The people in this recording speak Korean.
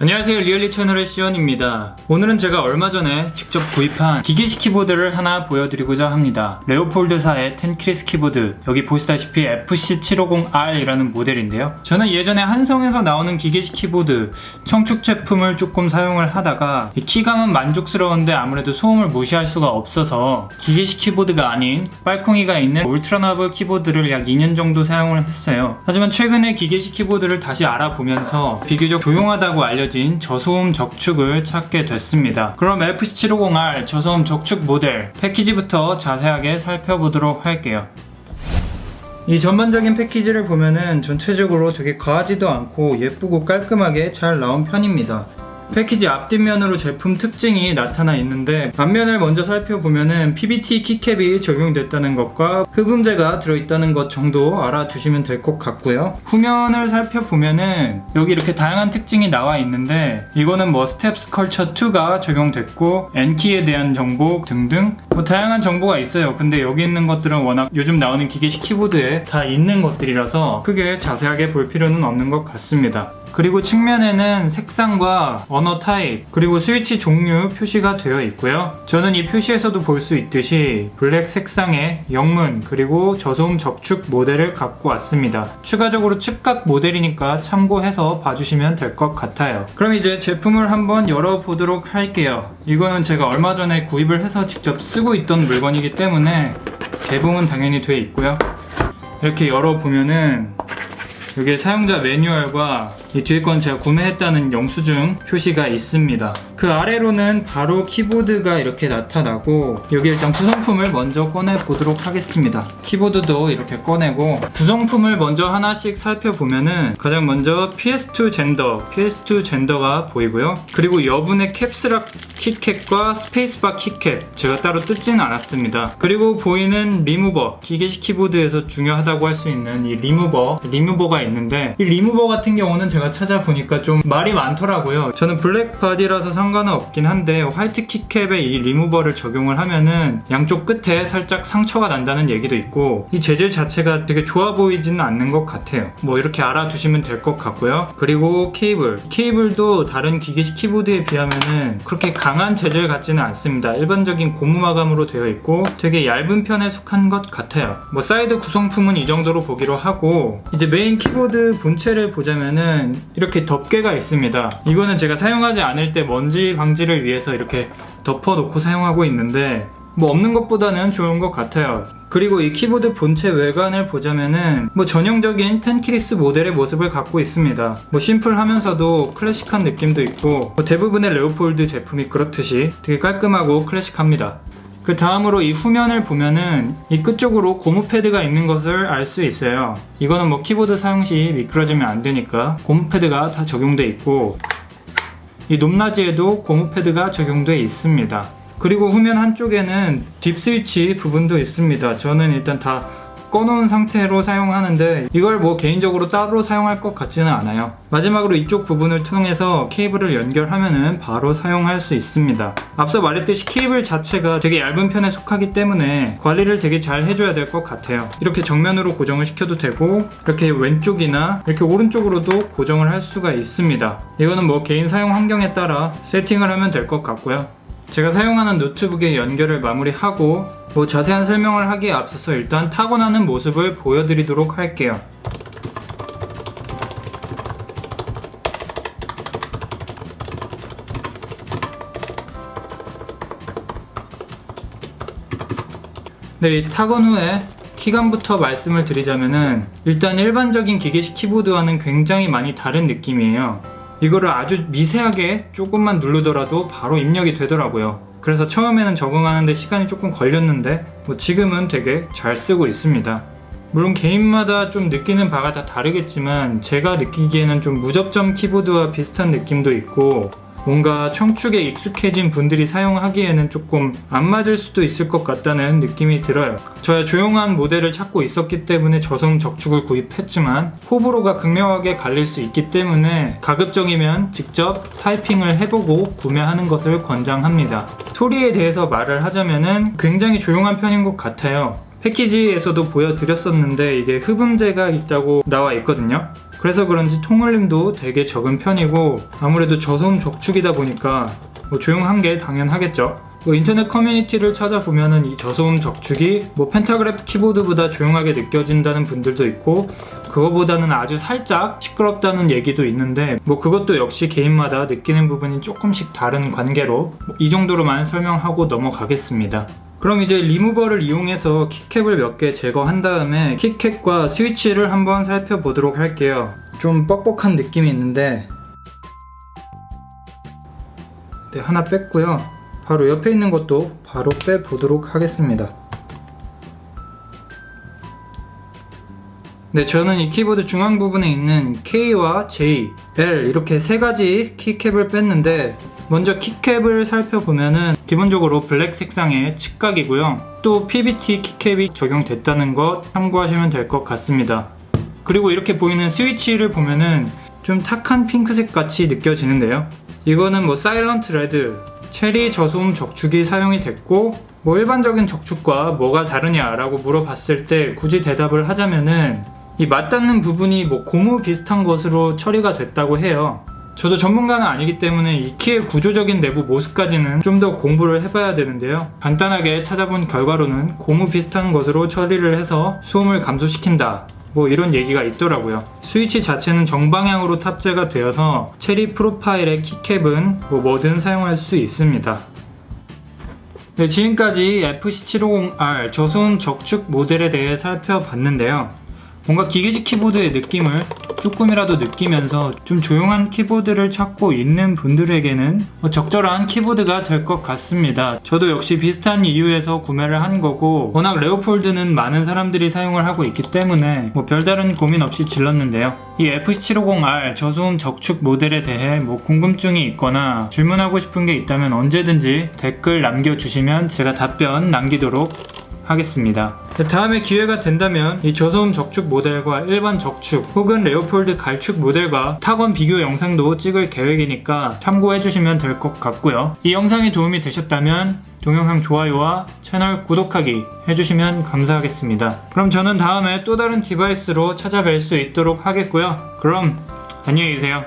안녕하세요. 리얼리 채널의 시연입니다. 오늘은 제가 얼마 전에 직접 구입한 기계식 키보드를 하나 보여드리고자 합니다. 레오폴드사의 텐크리스 키보드. 여기 보시다시피 FC750R이라는 모델인데요. 저는 예전에 한성에서 나오는 기계식 키보드 청축 제품을 조금 사용을 하다가 이 키감은 만족스러운데 아무래도 소음을 무시할 수가 없어서 기계식 키보드가 아닌 빨콩이가 있는 울트라나브 키보드를 약 2년 정도 사용을 했어요. 하지만 최근에 기계식 키보드를 다시 알아보면서 비교적 조용하다고 알려 진 저소음 적축을 찾게 됐습니다. 그럼 FC750R 저소음 적축 모델 패키지부터 자세하게 살펴보도록 할게요. 이 전반적인 패키지를 보면은 전체적으로 되게 과하지도 않고 예쁘고 깔끔하게 잘 나온 편입니다. 패키지 앞뒷면으로 제품 특징이 나타나 있는데 앞면을 먼저 살펴보면은 PBT 키캡이 적용됐다는 것과 흡음재가 들어있다는 것 정도 알아두시면 될 것 같고요. 후면을 살펴보면은 여기 이렇게 다양한 특징이 나와 있는데 이거는 뭐 스텝스 컬처 2가 적용됐고 N키에 대한 정보 등등 뭐 다양한 정보가 있어요. 근데 여기 있는 것들은 워낙 요즘 나오는 기계식 키보드에 다 있는 것들이라서 크게 자세하게 볼 필요는 없는 것 같습니다. 그리고 측면에는 색상과 언어 타입 그리고 스위치 종류 표시가 되어 있고요. 저는 이 표시에서도 볼 수 있듯이 블랙 색상의 영문 그리고 저소음 적축 모델을 갖고 왔습니다. 추가적으로 측각 모델이니까 참고해서 봐주시면 될 것 같아요. 그럼 이제 제품을 한번 열어보도록 할게요. 이거는 제가 얼마 전에 구입을 해서 직접 쓰고 있던 물건이기 때문에 개봉은 당연히 돼 있고요. 이렇게 열어보면은 여기에 사용자 매뉴얼과 이 뒤에 건 제가 구매했다는 영수증 표시가 있습니다. 그 아래로는 바로 키보드가 이렇게 나타나고 여기 일단 구성품을 먼저 꺼내 보도록 하겠습니다. 키보드도 이렇게 꺼내고 구성품을 먼저 하나씩 살펴보면은 가장 먼저 PS2 젠더, PS2 젠더가 보이고요. 그리고 여분의 캡스락 키캡과 스페이스바 키캡 제가 따로 뜯지는 않았습니다. 그리고 보이는 리무버 기계식 키보드에서 중요하다고 할 수 있는 이 리무버 리무버가 있는데 이 리무버 같은 경우는 제가 찾아보니까 좀 말이 많더라고요. 저는 블랙 바디라서 상관은 없긴 한데 화이트 키캡에 이 리무버를 적용을 하면은 양쪽 끝에 살짝 상처가 난다는 얘기도 있고 이 재질 자체가 되게 좋아 보이지는 않는 것 같아요. 뭐 이렇게 알아두시면 될 것 같고요. 그리고 케이블 케이블도 다른 기계식 키보드에 비하면은 그렇게 강한 재질 같지는 않습니다. 일반적인 고무 마감으로 되어 있고 되게 얇은 편에 속한 것 같아요. 뭐 사이드 구성품은 이 정도로 보기로 하고 이제 메인 키보드 본체를 보자 이렇게 덮개가 있습니다. 이거는 제가 사용하지 않을 때 먼지 방지를 위해서 이렇게 덮어놓고 사용하고 있는데 뭐 없는 것보다는 좋은 것 같아요. 그리고 이 키보드 본체 외관을 보자면은 뭐 전형적인 텐키리스 모델의 모습을 갖고 있습니다. 뭐 심플하면서도 클래식한 느낌도 있고 뭐 대부분의 레오폴드 제품이 그렇듯이 되게 깔끔하고 클래식합니다. 그 다음으로 이 후면을 보면은 이 끝쪽으로 고무 패드가 있는 것을 알 수 있어요. 이거는 뭐 키보드 사용 시 미끄러지면 안 되니까 고무 패드가 다 적용돼 있고 이 높낮이에도 고무 패드가 적용돼 있습니다. 그리고 후면 한쪽에는 딥 스위치 부분도 있습니다. 저는 일단 다 꺼놓은 상태로 사용하는데 이걸 뭐 개인적으로 따로 사용할 것 같지는 않아요. 마지막으로 이쪽 부분을 통해서 케이블을 연결하면은 바로 사용할 수 있습니다. 앞서 말했듯이 케이블 자체가 되게 얇은 편에 속하기 때문에 관리를 되게 잘 해줘야 될 것 같아요. 이렇게 정면으로 고정을 시켜도 되고 이렇게 왼쪽이나 이렇게 오른쪽으로도 고정을 할 수가 있습니다. 이거는 뭐 개인 사용 환경에 따라 세팅을 하면 될 것 같고요. 제가 사용하는 노트북의 연결을 마무리하고 뭐 자세한 설명을 하기에 앞서서 일단 타고나는 모습을 보여드리도록 할게요. 네, 이 타건 후에 키감부터 말씀을 드리자면은 일단 일반적인 기계식 키보드와는 굉장히 많이 다른 느낌이에요. 이거를 아주 미세하게 조금만 누르더라도 바로 입력이 되더라고요. 그래서 처음에는 적응하는데 시간이 조금 걸렸는데 뭐 지금은 되게 잘 쓰고 있습니다. 물론 개인마다 좀 느끼는 바가 다 다르겠지만 제가 느끼기에는 좀 무접점 키보드와 비슷한 느낌도 있고 뭔가 청축에 익숙해진 분들이 사용하기에는 조금 안 맞을 수도 있을 것 같다는 느낌이 들어요. 저야 조용한 모델을 찾고 있었기 때문에 저소음 적축을 구입했지만 호불호가 극명하게 갈릴 수 있기 때문에 가급적이면 직접 타이핑을 해보고 구매하는 것을 권장합니다. 소리에 대해서 말을 하자면은 굉장히 조용한 편인 것 같아요. 패키지에서도 보여드렸었는데 이게 흡음재가 있다고 나와 있거든요. 그래서 그런지 통을림도 되게 적은 편이고 아무래도 저소음 적축이다 보니까 뭐 조용한 게 당연하겠죠. 뭐 인터넷 커뮤니티를 찾아보면은 이 저소음 적축이 뭐 펜타그래프 키보드보다 조용하게 느껴진다는 분들도 있고 그거보다는 아주 살짝 시끄럽다는 얘기도 있는데 뭐 그것도 역시 개인마다 느끼는 부분이 조금씩 다른 관계로 뭐 이 정도로만 설명하고 넘어가겠습니다. 그럼 이제 리무버를 이용해서 키캡을 몇 개 제거한 다음에 키캡과 스위치를 한번 살펴보도록 할게요. 좀 뻑뻑한 느낌이 있는데 네, 하나 뺐고요. 바로 옆에 있는 것도 바로 빼보도록 하겠습니다. 네, 저는 이 키보드 중앙 부분에 있는 K와 J, L 이렇게 세 가지 키캡을 뺐는데 먼저 키캡을 살펴보면은 기본적으로 블랙 색상의 칙각이고요. 또 PBT 키캡이 적용됐다는 것 참고하시면 될 것 같습니다. 그리고 이렇게 보이는 스위치를 보면은 좀 탁한 핑크색 같이 느껴지는데요. 이거는 뭐 사일런트 레드, 체리 저소음 적축이 사용이 됐고 뭐 일반적인 적축과 뭐가 다르냐라고 물어봤을 때 굳이 대답을 하자면은 이 맞닿는 부분이 뭐 고무 비슷한 것으로 처리가 됐다고 해요. 저도 전문가는 아니기 때문에 이 키의 구조적인 내부 모습까지는 좀 더 공부를 해봐야 되는데요. 간단하게 찾아본 결과로는 고무 비슷한 것으로 처리를 해서 소음을 감소시킨다. 뭐 이런 얘기가 있더라고요. 스위치 자체는 정방향으로 탑재가 되어서 체리 프로파일의 키캡은 뭐 뭐든 사용할 수 있습니다. 네, 지금까지 FC750R 저소음 적축 모델에 대해 살펴봤는데요. 뭔가 기계식 키보드의 느낌을 조금이라도 느끼면서 좀 조용한 키보드를 찾고 있는 분들에게는 뭐 적절한 키보드가 될 것 같습니다. 저도 역시 비슷한 이유에서 구매를 한 거고 워낙 레오폴드는 많은 사람들이 사용을 하고 있기 때문에 뭐 별다른 고민 없이 질렀는데요. 이 FC750R 저소음 적축 모델에 대해 뭐 궁금증이 있거나 질문하고 싶은 게 있다면 언제든지 댓글 남겨주시면 제가 답변 남기도록 하겠습니다. 다음에 기회가 된다면 이 저소음 적축 모델과 일반 적축 혹은 레오폴드 갈축 모델과 타건 비교 영상도 찍을 계획이니까 참고해 주시면 될 것 같고요. 이 영상이 도움이 되셨다면 동영상 좋아요와 채널 구독하기 해주시면 감사하겠습니다. 그럼 저는 다음에 또 다른 디바이스로 찾아뵐 수 있도록 하겠고요. 그럼 안녕히 계세요.